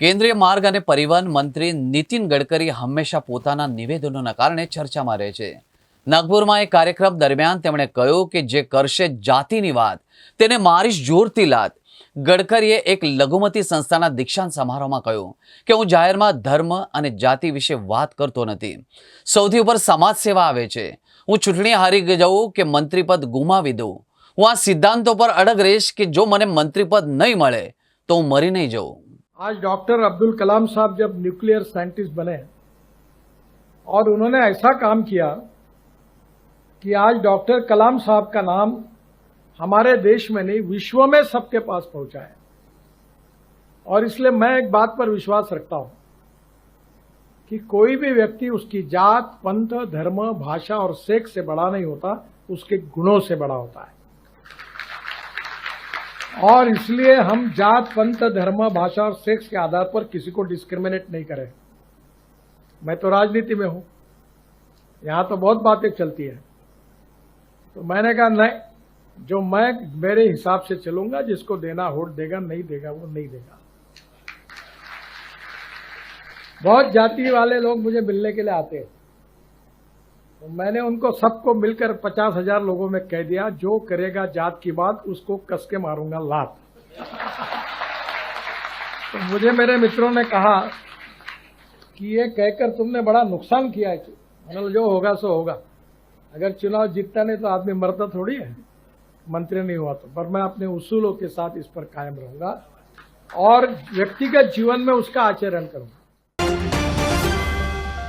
કેન્દ્રીય માર્ગ અને પરિવહન મંત્રી નીતિન ગડકરી હંમેશા પોતાના નિવેદનોના કારણે ચર્ચામાં રહે છે. નાગપુરમાં એક કાર્યક્રમ દરમિયાન તેમણે કહ્યું કે જે કરશે જાતિની વાત, તેને મારીશ જોરથી લાત ગડકરીએ એક લઘુમતી સંસ્થાના દીક્ષાંત સમારોહમાં કહ્યું કે હું જાહેરમાં ધર્મ અને જાતિ વિશે વાત કરતો નથી. સૌથી ઉપર સમાજ સેવા આવે છે. હું ચૂંટણી હારી જઉં કે મંત્રીપદ ગુમાવી દઉં. હું આ સિદ્ધાંતો પર અડગ રહીશ કે જો મને મંત્રીપદ નહીં મળે, તો હું મરી નહીં જઉં. आज डॉक्टर अब्दुल कलाम साहब जब न्यूक्लियर साइंटिस्ट बने और उन्होंने ऐसा काम किया कि आज डॉक्टर कलाम साहब का नाम हमारे देश में नहीं, विश्व में सबके पास पहुँचा है। और इसलिए मैं एक बात पर विश्वास रखता हूँ कि कोई भी व्यक्ति उसकी जात, पंथ, धर्म, भाषा और सेक्स से बड़ा नहीं होता, उसके गुणों से बड़ा होता है। और इसलिए हम जात, पंथ, धर्म, भाषा और सेक्स के आधार पर किसी को डिस्क्रिमिनेट नहीं करें। मैं तो राजनीति में हूँ। यहाँ तो बहुत बातें चलती है। तो मैंने कहा, नहीं, जो मैं मेरे हिसाब से चलूँगा, जिसको देना वोट देगा, नहीं देगा, वो नहीं देगा। बहुत जाति वाले लोग मुझे मिलने के लिए आते हैं। तो मैंने उनको सबको मिलकर पचास हज़ार लोगों में कह दिया जो करेगा जात की बात उसको कस के मारूँगा लात। तो मुझे मेरे मित्रों ने कहा कि ये कहकर तुमने बड़ा नुकसान किया है। बोला, जो होगा सो होगा। अगर चुनाव जीतता नहीं तो आदमी मरता थोड़ी है। मंत्री नहीं हुआ तो। पर मैं अपने उसूलों के साथ इस पर कायम रहूँगा और व्यक्तिगत जीवन में उसका आचरण करूँगा।